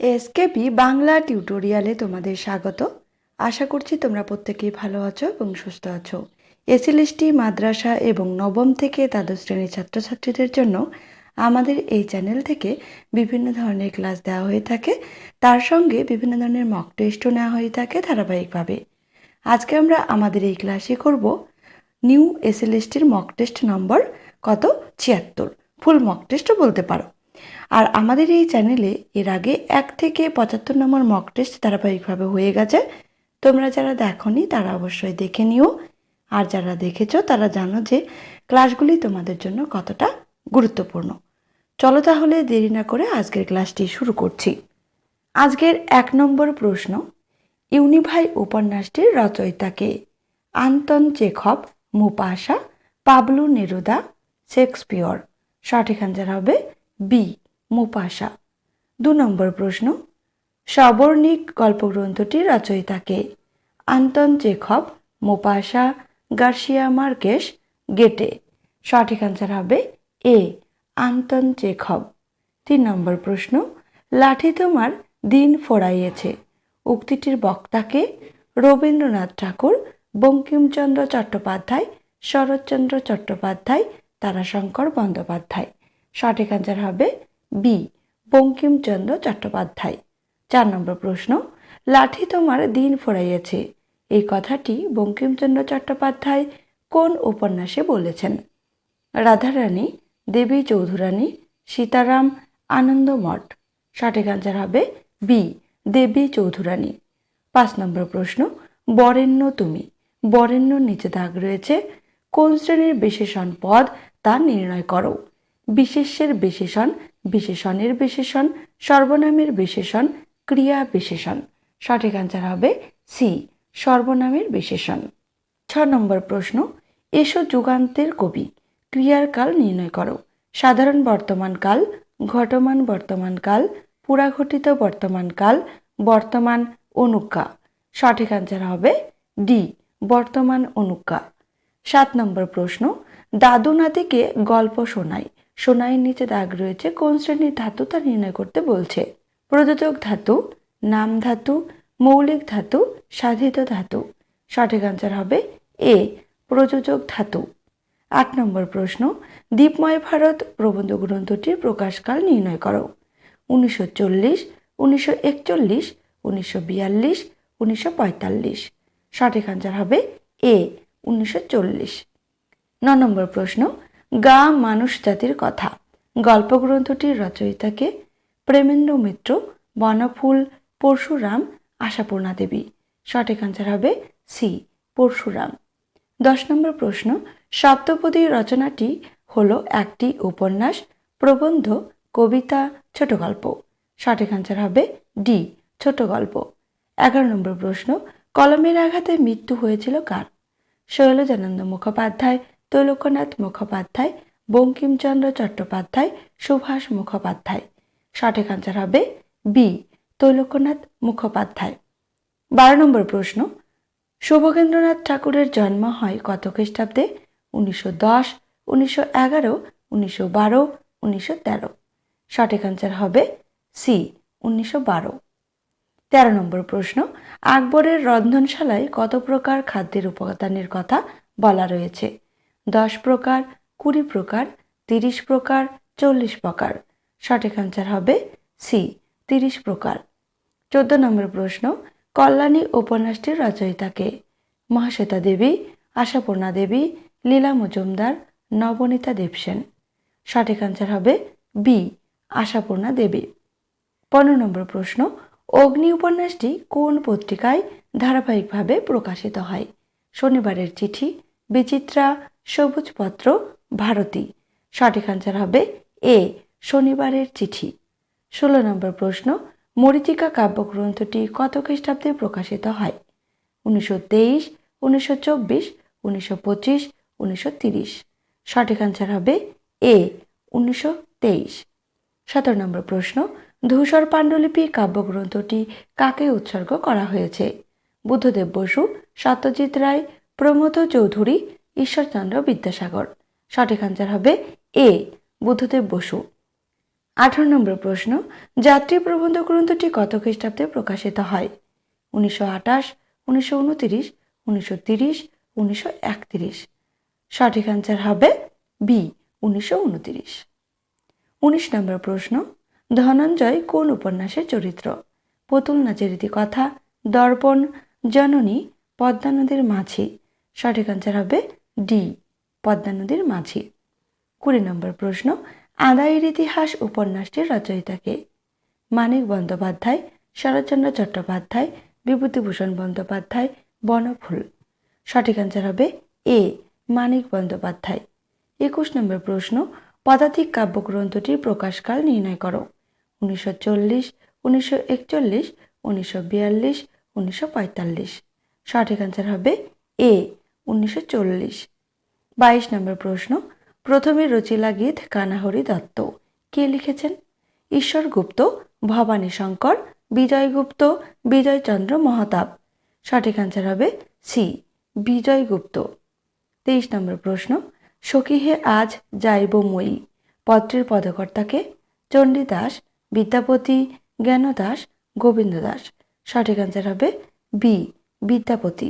এসকেপি বাংলা টিউটোরিয়ালে তোমাদের স্বাগত। আশা করছি তোমরা প্রত্যেকেই ভালো আছো এবং সুস্থ আছো। এসএলএসটি মাদ্রাসা এবং নবম থেকে দ্বাদশ শ্রেণির ছাত্রছাত্রীদের জন্য আমাদের এই চ্যানেল থেকে বিভিন্ন ধরনের ক্লাস দেওয়া হয়ে থাকে। তার সঙ্গে বিভিন্ন ধরনের মক টেস্টও নেওয়া হয়ে থাকে ধারাবাহিকভাবে। আজকে আমরা আমাদের এই ক্লাসে করব নিউ এসএলএসটির মক টেস্ট নম্বর কত? ছিয়াত্তর। ফুল মক টেস্টও বলতে পারো। আর আমাদের এই চ্যানেলে এর আগে এক থেকে পঁচাত্তর নম্বর মক টেস্ট ধারাবাহিকভাবে হয়ে গেছে। তোমরা যারা দেখোনি, তারা অবশ্যই দেখে নিও। আর যারা দেখেছ, তারা জানো যে ক্লাসগুলি তোমাদের জন্য কতটা গুরুত্বপূর্ণ। চলো তাহলে দেরি না করে আজকের ক্লাসটি শুরু করছি। আজকের এক নম্বর প্রশ্ন, ইউনিভাই উপন্যাসটির রচয়িতাকে Anton Chekhov, Maupassant, Pablo Neruda, Shakespeare. সঠিক আনসার হবে বি, মুপাসা। দু নম্বর প্রশ্ন, সবর্ণিক গল্পগ্রন্থটির রচয়িতাকে Anton Chekhov, Maupassant, Garcia Marquez, Goethe. সঠিক আনসার হবে এ, আন্তন চেখব। তিন নম্বর প্রশ্ন, লাঠি তোমার দিন ফোরাইয়েছে উক্তিটির বক্তাকে রবীন্দ্রনাথ ঠাকুর, বঙ্কিমচন্দ্র চট্টোপাধ্যায়, শরৎচন্দ্র চট্টোপাধ্যায়, তারাশঙ্কর বন্দ্যোপাধ্যায়। সঠিক আনসার হবে বি বঙ্কিমচন্দ্র চট্টোপাধ্যায়। চার নম্বর প্রশ্ন, লাঠি তোমার দিন ফোরাইয়েছে এই কথাটি বঙ্কিমচন্দ্র চট্টোপাধ্যায় কোন উপন্যাসে বলেছেন? রাধারানী, দেবী চৌধুরানী, সীতারাম আনন্দমঠ সঠিক আনসার হবে বি দেবী চৌধুরানী। পাঁচ নম্বর প্রশ্ন, বরেণ্য তুমি। বরেণ্য নিচে দাগ রয়েছে। কোন শ্রেণির বিশেষণ পদ তা নির্ণয় করো? বিশেষ্যের বিশেষণ, বিশেষণের বিশেষণ, সর্বনামের বিশেষণ, ক্রিয়া বিশেষণ। সঠিক আনসার হবে সি সর্বনামের বিশেষণ। ছ নম্বর প্রশ্ন, এসো যুগান্তের কবি, ক্রিয়ার কাল নির্ণয় করো। সাধারণ বর্তমান কাল, ঘটমান বর্তমান কাল, পুরাঘটিত বর্তমান কাল, বর্তমান অনুজ্ঞা। সঠিক আনসার হবে ডি বর্তমান অনুজ্ঞা। সাত নম্বর প্রশ্ন, দাদু নাতিকে গল্প শোনায়। সোনাইয়ের নিচে দাগ রয়েছে কোন শ্রেণির ধাতু তা নির্ণয় করতে বলছে। প্রযোজক ধাতু, নাম ধাতু, মৌলিক ধাতু, সাধিত ধাতু। সঠিক আনসার হবে এ, প্রযোজক ধাতু। আট নম্বর প্রশ্ন দ্বীপময় ভারত প্রবন্ধ গ্রন্থটির প্রকাশকাল নির্ণয় করো। উনিশশো চল্লিশ, উনিশশো একচল্লিশ, উনিশশো বিয়াল্লিশ, উনিশশো পঁয়তাল্লিশ। সঠিক আনসার হবে এ, উনিশশো চল্লিশ। ন নম্বর প্রশ্ন গা মানুষ জাতির কথা। গল্পগ্রন্থটির রচয়িতাকে প্রেমেন্দ্র মিত্র, বনফুল পরশুরাম, আশাপূর্ণা দেবী। সঠিক আনসার হবে সি, পরশুরাম। দশ নম্বর প্রশ্ন, সপ্তপদী রচনাটি হলো একটি উপন্যাস, প্রবন্ধ, কবিতা, ছোট গল্প। সঠিক আনসার হবে ডি, ছোট গল্প। এগারো নম্বর প্রশ্ন, কলমের আঘাতে মৃত্যু হয়েছিল কার? শৈলজানন্দ মুখোপাধ্যায় তৈলক্যনাথ মুখোপাধ্যায়, বঙ্কিমচন্দ্র চট্টোপাধ্যায়, সুভাষ মুখোপাধ্যায়। সঠিক আনসার হবে বি তৈলক্যনাথ মুখোপাধ্যায়। বারো নম্বর প্রশ্ন, শুভকেন্দ্রনাথ ঠাকুরের জন্ম হয় কত খ্রিস্টাব্দে? উনিশশো দশ, উনিশশো এগারো, উনিশশো বারো, উনিশশো তেরো। সঠিক আনসার হবে সি উনিশশো বারো। তেরো নম্বর প্রশ্ন, আকবরের রন্ধনশালায় কত প্রকার খাদ্যের উপাদানের কথা বলা রয়েছে? দশ প্রকার, কুড়ি প্রকার, তিরিশ প্রকার, চল্লিশ প্রকার। সঠিক আনসার হবে সি তিরিশ প্রকার। চোদ্দ নম্বর প্রশ্ন, কল্যাণী উপন্যাসটির রচয়িতাকে মহাশ্বেতা দেবী, আশাপূর্ণা দেবী, লীলা মজুমদার, নবনীতা দেবসেন সঠিক আনসার হবে বি আশাপূর্ণা দেবী। পনেরো নম্বর প্রশ্ন, অগ্নি উপন্যাসটি কোন পত্রিকায় ধারাবাহিকভাবে প্রকাশিত হয়? শনিবারের চিঠি বিচিত্রা সবুজপত্র ভারতী। সঠিক আনসার হবে এ, শনিবারের চিঠি। ষোলো নম্বর প্রশ্ন, মরিচিকা কাব্যগ্রন্থটি কত খ্রিস্টাব্দে প্রকাশিত হয়? উনিশশো তেইশ, উনিশশো চব্বিশ, উনিশশো পঁচিশ, উনিশশো তিরিশ। সঠিক আনসার হবে এ, উনিশশো তেইশ। সতেরো নম্বর প্রশ্ন, ধূসর পাণ্ডুলিপি কাব্যগ্রন্থটি কাকে উৎসর্গ করা হয়েছে? বুদ্ধদেব বসু, সত্যজিৎ রায় প্রমোদ চৌধুরী, ঈশ্বরচন্দ্র বিদ্যাসাগর। সঠিক আনসার হবে এ বুদ্ধদেব বসু। আঠারো নম্বর প্রশ্ন, যাত্রী প্রবন্ধ গ্রন্থটি কত খ্রিস্টাব্দে প্রকাশিত হয়? উনিশশো আঠাশ, উনিশশো উনতিরিশ, উনিশশো তিরিশ, উনিশশো একতিরিশ। সঠিক অ্যান্সার হবে বি উনিশশো উনতিরিশ। উনিশ নম্বর প্রশ্ন, ধনঞ্জয় কোন উপন্যাসের চরিত্র? পুতুল নাচের কথা দর্পণ, জননী, পদ্মা নদীর মাঝি। সঠিক অ্যান্সার হবে ডি পদ্মা নদীর মাঝি। কুড়ি নম্বর প্রশ্ন, আদায়ের ইতিহাস উপন্যাসটির রচয়িতাকে মানিক বন্দ্যোপাধ্যায়, শরৎচন্দ্র চট্টোপাধ্যায়, বিভূতিভূষণ বন্দ্যোপাধ্যায়, বনফুল। সঠিক অ্যান্সার হবে এ মানিক বন্দ্যোপাধ্যায়। একুশ নম্বর প্রশ্ন, পদাতিক কাব্যগ্রন্থটির প্রকাশকাল নির্ণয় করো। উনিশশো চল্লিশ, উনিশশো একচল্লিশ, উনিশশো বিয়াল্লিশ, উনিশশো পঁয়তাল্লিশ। সঠিক অ্যান্সার হবে এ উনিশশো চল্লিশ। বাইশ নম্বর প্রশ্ন, প্রথমে রচিলা গীত কানাহরি দত্ত। কে লিখেছেন? ঈশ্বর গুপ্ত, ভবানী শঙ্কর বিজয়গুপ্ত বিজয়চন্দ্র মহতাব। সঠিক অ্যান্সার হবে সি বিজয়গুপ্ত তেইশ নম্বর প্রশ্ন, সখীহে আজ যাইব মই? পত্রের পদকর্তাকে চণ্ডীদাস, বিদ্যাপতি, জ্ঞানদাস গোবিন্দ দাস সঠিক অ্যান্সার হবে বি, বিদ্যাপতি।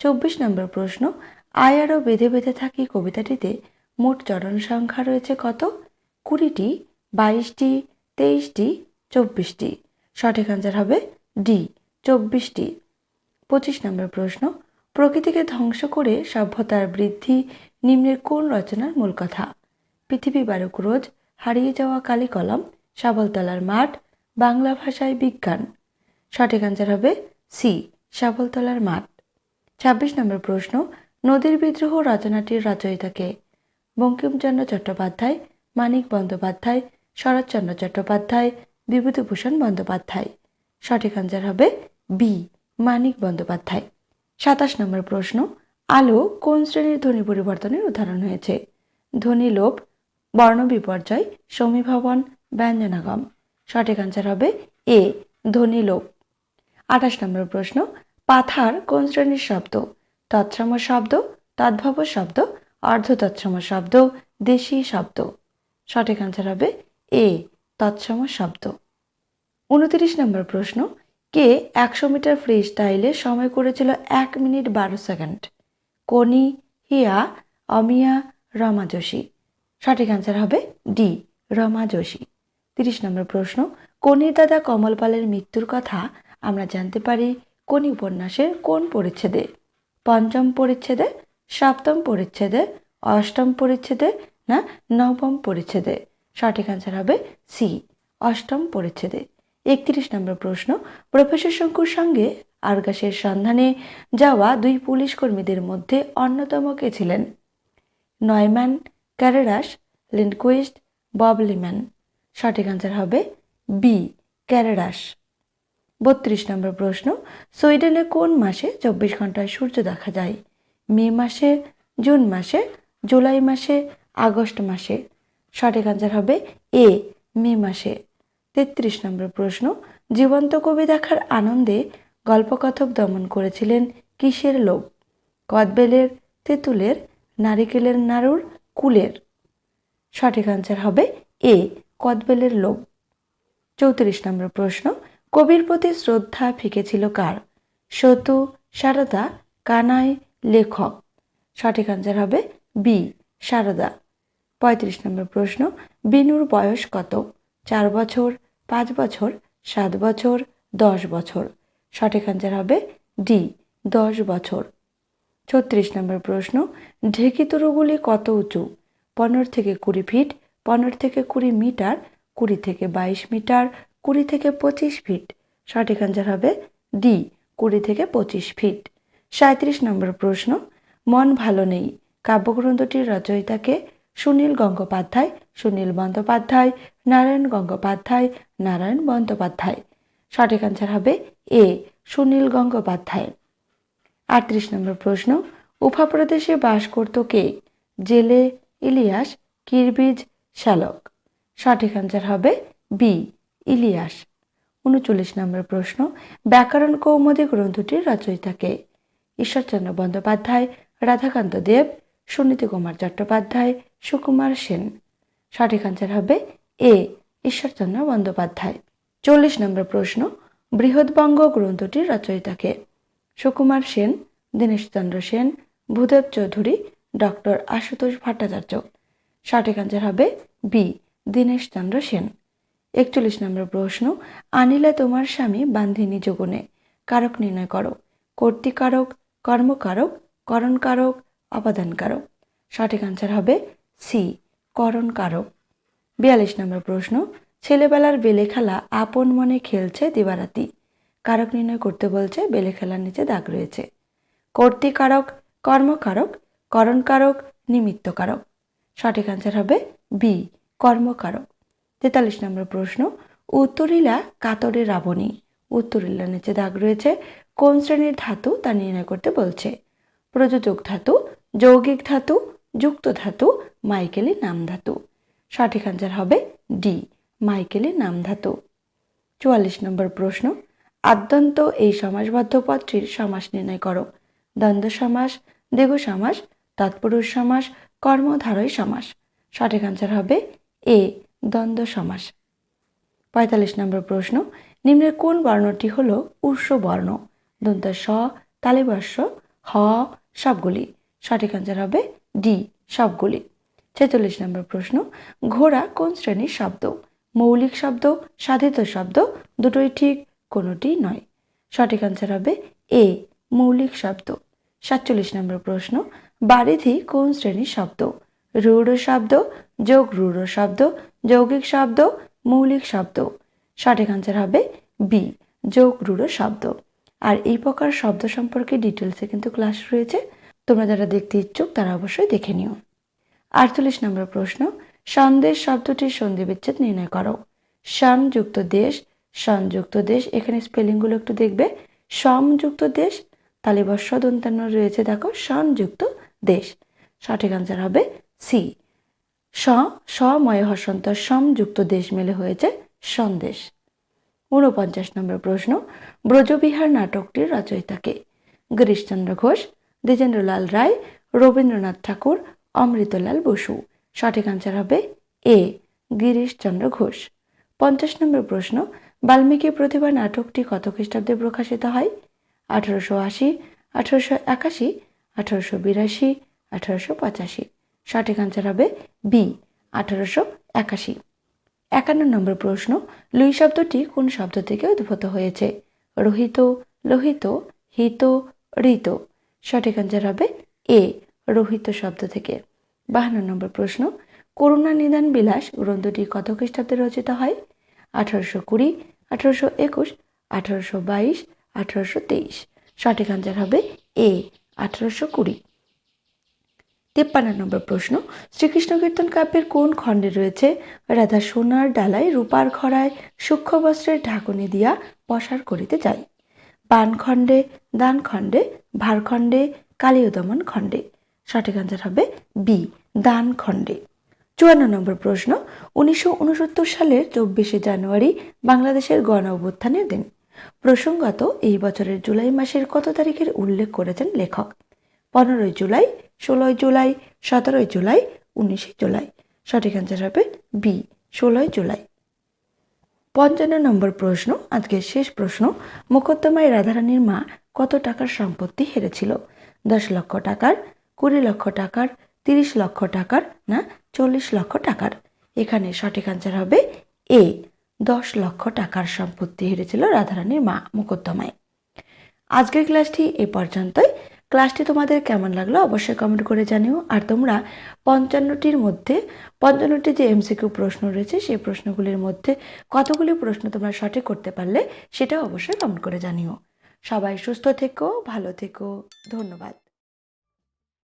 চব্বিশ নম্বর প্রশ্ন আয়ারও বেঁধে বেঁধে থাকি কবিতাটিতে মোট চরণ সংখ্যা রয়েছে কত? কুড়িটি, বাইশটি, তেইশটি, চব্বিশটি। সঠিক অ্যান্সার হবে ডি, চব্বিশটি। পঁচিশ নম্বর প্রশ্ন, প্রকৃতিকে ধ্বংস করে সভ্যতার বৃদ্ধি নিম্নের কোন রচনার মূল কথা? পৃথিবী বারুক রোজ, হারিয়ে যাওয়া কালী কলম সাবলতলার মাঠ, বাংলা ভাষায় বিজ্ঞান। সঠিক অ্যান্সার হবে সি সাবলতলার মাঠ। ছাব্বিশ নম্বর প্রশ্ন, নদীর বিদ্রোহ রচনাটির রচয়িতাকে বঙ্কিমচন্দ্র চট্টোপাধ্যায়, মানিক বন্দ্যোপাধ্যায়, শরৎচন্দ্র চট্টোপাধ্যায়, বিভূতিভূষণ বন্দ্যোপাধ্যায়। সঠিক অ্যান্সার হবে বি মানিক বন্দ্যোপাধ্যায়। সাতাশ নম্বর প্রশ্ন, আলো কোন শ্রেণির ধ্বনি পরিবর্তনের উদাহরণ হয়েছে? ধ্বনি লোপ, বর্ণ বিপর্যয় সমীভবন ব্যঞ্জনাগম। সঠিক অ্যান্সার হবে এ ধ্বনি লোপ। আঠাশ নম্বর প্রশ্ন পাথার কোন শ্রেণির শব্দ, তৎসম শব্দ, তদ্ভব শব্দ অর্ধ তৎসম শব্দ, দেশি শব্দ। সঠিক অ্যান্সার হবে এ, তৎসম শব্দ। উনতিরিশ নম্বর প্রশ্ন, কে একশো মিটার ফ্রি স্টাইলে সময় করেছিল এক মিনিট বারো সেকেন্ড কনি, হিয়া, অমিয়া, রমা যোশী। সঠিক অ্যান্সার হবে ডি, রমা যোশী। তিরিশ নম্বর প্রশ্ন, কনির দাদা কমল পালের মৃত্যুর কথা আমরা জানতে পারি? কোন উপন্যাসের কোন পরিচ্ছেদে? পঞ্চম পরিচ্ছেদে, সপ্তম পরিচ্ছেদে, অষ্টম পরিচ্ছেদে না নবম পরিচ্ছেদে? সঠিক অ্যান্সার হবে সি, অষ্টম পরিচ্ছেদে। একত্রিশ নম্বর প্রশ্ন, প্রফেসর শঙ্কুর সঙ্গে আরগাসের সন্ধানে যাওয়া দুই পুলিশ কর্মীদের মধ্যে অন্যতম কে ছিলেন? নয়ম্যান ক্যারেরাস, লিন্ডকুইস্ট ববলিম্যান সঠিক অ্যান্সার হবে বি, ক্যারেরাস। বত্রিশ নম্বর প্রশ্ন, সুইডেনে কোন মাসে চব্বিশ ঘন্টায় সূর্য দেখা যায়? মে মাসে, জুন মাসে, জুলাই মাসে, আগস্ট মাসে? সঠিক অ্যান্সার হবে এ, মে মাসে। তেত্রিশ নম্বর প্রশ্ন, জীবন্ত কবি দেখার আনন্দে গল্পকথক দমন করেছিলেন কিসের লোভ কদবেলের, তেঁতুলের, নারিকেলের নাড়ুর, কুলের? সঠিক অ্যান্সার হবে এ, কদবেলের লোভ চৌত্রিশ নম্বর প্রশ্ন কবির প্রতি শ্রদ্ধা ফিকেছিল কার? সতু সারদা, কানাই, লেখক। সঠিক অ্যান্সার হবে বি, সারদা। পঁয়ত্রিশ নম্বর প্রশ্ন, বিনুর বয়স কত? চার বছর, পাঁচ বছর, সাত বছর, দশ বছর। সঠিক অ্যান্সার হবে ডি, দশ বছর। ছত্রিশ নম্বর প্রশ্ন ঢেকিতুরুগুলি কত উঁচু? পনেরো থেকে কুড়ি ফিট, পনেরো থেকে কুড়ি মিটার, কুড়ি থেকে বাইশ মিটার কুড়ি থেকে পঁচিশ ফিট সঠিক অ্যান্সার হবে ডি কুড়ি থেকে পঁচিশ ফিট সাঁত্রিশ নম্বর প্রশ্ন, মন ভালো নেই। কাব্যগ্রন্থটির রচয়িতাকে সুনীল গঙ্গোপাধ্যায়, সুনীল বন্দ্যোপাধ্যায়, নারায়ণ গঙ্গোপাধ্যায়, নারায়ণ বন্দ্যোপাধ্যায়। সঠিক অ্যান্সার হবে এ সুনীল গঙ্গোপাধ্যায়। আটত্রিশ নম্বর প্রশ্ন উফা প্রদেশে বাস করত কে? জেলে ইলিয়াস, কিরবিজ, শ্যালক। সঠিক অ্যান্সার হবে বি ইলিয়াস। উনচল্লিশ নম্বর প্রশ্ন, ব্যাকরণ কৌমুদী গ্রন্থটির রচয়িতাকে? ঈশ্বরচন্দ্র বন্দ্যোপাধ্যায়, রাধাকান্ত দেব, সুনীতি কুমার চট্টোপাধ্যায়, সুকুমার সেন। সঠিক অ্যান্সার হবে এ, ঈশ্বরচন্দ্র বন্দ্যোপাধ্যায়। চল্লিশ নম্বর প্রশ্ন বৃহৎবঙ্গ গ্রন্থটির রচয়িতাকে? সুকুমার সেন, দীনেশচন্দ্র সেন, ভূদেব চৌধুরী, ডক্টর আশুতোষ ভট্টাচার্য। সঠিক আনসার হবে বি, দীনেশচন্দ্র সেন। একচল্লিশ নম্বর প্রশ্ন, আনিলে তোমার স্বামী বান্ধিনী যোগনে কারক নির্ণয় করো, কর্তৃকারক, কর্মকারক, করণকারক অপাদানকারক সঠিক আনসার হবে সি করণকারক। বিয়াল্লিশ নম্বর প্রশ্ন, ছেলেবেলার বেলে খেলা আপন মনে খেলছে দিবারাতি। কারক নির্ণয় করতে বলছে বেলে খেলার নিচে দাগ রয়েছে। কর্তৃকারক, কর্মকারক, করণকারক, নিমিত্তকারক। সঠিক আনসার হবে বি কর্মকারক। তেতাল্লিশ নম্বর প্রশ্ন, উত্তরিলা কাতরে রাবণী। উত্তরিলার নিচে দাগ রয়েছে, কোন শ্রেণির ধাতু তা নির্ণয় করতে বলছে? প্রযোজক ধাতু, যৌগিক ধাতু, যুক্ত ধাতু, মাইকেলি নাম ধাতু। সঠিক আনসার হবে ডি মাইকেলি নাম ধাতু। চুয়াল্লিশ নম্বর প্রশ্ন, আদ্যন্ত এই সমাসবদ্ধ পদটির সমাস নির্ণয় করো। দ্বন্দ্ব সমাস দ্বিগু সমাস, তৎপুরুষ সমাস, কর্মধারয় সমাস। সঠিক আনসার হবে এ দ্বন্দ্ব সমাস। পঁয়তাল্লিশ নম্বর প্রশ্ন, নিম্নের কোন বর্ণটি হল উর্ষ বর্ণ? দন্ত স, তালিবর্ষ, হ, সবগুলি। সঠিক আনসার হবে ডি সবগুলি। ছেচল্লিশ নম্বর প্রশ্ন, ঘোড়া কোন শ্রেণির শব্দ? মৌলিক শব্দ, সাধিত শব্দ, দুটোই ঠিক, কোনোটি নয়। সঠিক আনসার হবে এ মৌলিক শব্দ। সাতচল্লিশ নম্বর প্রশ্ন, বারিধি কোন শ্রেণির শব্দ? রূঢ় শব্দ, যোগ রূঢ় শব্দ, যৌগিক শব্দ, মৌলিক শব্দ। সঠিক আনসার হবে বি যোগ রূঢ় শব্দ। আর এই প্রকার শব্দ সম্পর্কে ডিটেলসে কিন্তু ক্লাস রয়েছে। তোমরা যারা দেখতে ইচ্ছুক, তারা অবশ্যই দেখে নিও। আটচল্লিশ নম্বর প্রশ্ন, সন্দেশ শব্দটির সন্ধি বিচ্ছেদ নির্ণয় করো। সংযুক্ত দেশ সংযুক্ত দেশ, এখানে স্পেলিংগুলো একটু দেখবে। সমযুক্ত দেশ তালিবর্ষ দন্তান্ন রয়েছে, দেখো সংযুক্ত দেশ। সঠিক আনসার হবে সি। স, সময় হসন্ত সমযুক্ত দেশ মেলে হয়েছে সন্দেশ। ঊনপঞ্চাশ নম্বর প্রশ্ন, ব্রজবিহার নাটকটির রচয়িতাকে গিরিশচন্দ্র ঘোষ, দ্বিজেন্দ্রলাল রায়, রবীন্দ্রনাথ ঠাকুর, অমৃতলাল বসু। সঠিক আনসার হবে এ, গিরিশচন্দ্র ঘোষ। পঞ্চাশ নম্বর প্রশ্ন, বাল্মীকি প্রতিভা নাটকটি কত খ্রিস্টাব্দে প্রকাশিত হয়? আঠারোশো আশি, আঠারোশো একাশি, আঠারোশো বিরাশি, আঠারোশো পঁচাশি। সঠিক আনসার হবে বি আঠারোশো একাশি। একান্ন নম্বর প্রশ্ন, লুই শব্দটি কোন শব্দ থেকে উদ্ভূত হয়েছে? রোহিত, লোহিত, হিত, ঋত। সঠিক আনসার হবে এ রোহিত শব্দ থেকে। বাহান্ন নম্বর প্রশ্ন, করুণা নিদান বিলাস গ্রন্থটি কত খ্রিস্টাব্দে রচিত হয়? আঠারোশো কুড়ি, আঠারোশো একুশ, আঠারোশো বাইশ, আঠারোশো তেইশ। সঠিক আনসার হবে এ আঠারোশো কুড়ি। তিপ্পান্ন নম্বর প্রশ্ন, শ্রীকৃষ্ণ কীর্তন কাব্যের কোন খণ্ডে রয়েছে? রাধা সোনার ডালায় রূপার খড়ায় সূক্ষ্ম বস্ত্রের ঢাকনি দিয়া পসার করিতে যায় বান খণ্ডে, দান খণ্ডে ভারখণ্ডে কালীয় দমন খণ্ডে। সঠিক আনসার হবে বি, দান খণ্ডে। চুয়ান্ন নম্বর প্রশ্ন, উনিশশো উনসত্তর সালের চব্বিশে জানুয়ারি বাংলাদেশের গণ অভ্যুত্থানের দিন। প্রসঙ্গত এই বছরের জুলাই মাসের কত তারিখের উল্লেখ করেছেন লেখক? পনেরোই জুলাই, ষোলোই জুলাই, সতেরোই জুলাই, উনিশে জুলাই। সঠিক অ্যান্সার হবে বি ষোলোই জুলাই। পঞ্চান্ন নম্বর প্রশ্ন, আজকের শেষ প্রশ্ন মোকদ্দমায় রাধারানীর মা কত টাকার সম্পত্তি হেরেছিল? দশ লক্ষ টাকার, কুড়ি লক্ষ টাকার, তিরিশ লক্ষ টাকার না চল্লিশ লক্ষ টাকার? এখানে সঠিক অ্যান্সার হবে এ দশ লক্ষ টাকার সম্পত্তি হেরেছিল রাধারানীর মা মোকদ্দমায় আজকের ক্লাসটি এ পর্যন্তই। ক্লাসটি তোমাদের কেমন লাগল অবশ্যই কমেন্ট করে জানিও। আর তোমরা পঞ্চান্নটির মধ্যে, পঞ্চান্নটি যে এমসিকিউ প্রশ্ন রয়েছে, সেই প্রশ্নগুলির মধ্যে কতগুলি প্রশ্ন তোমরা সঠিক করতে পারলে সেটাও অবশ্যই কমেন্ট করে জানিও। সবাই সুস্থ থেকো, ভালো থেকো, ধন্যবাদ।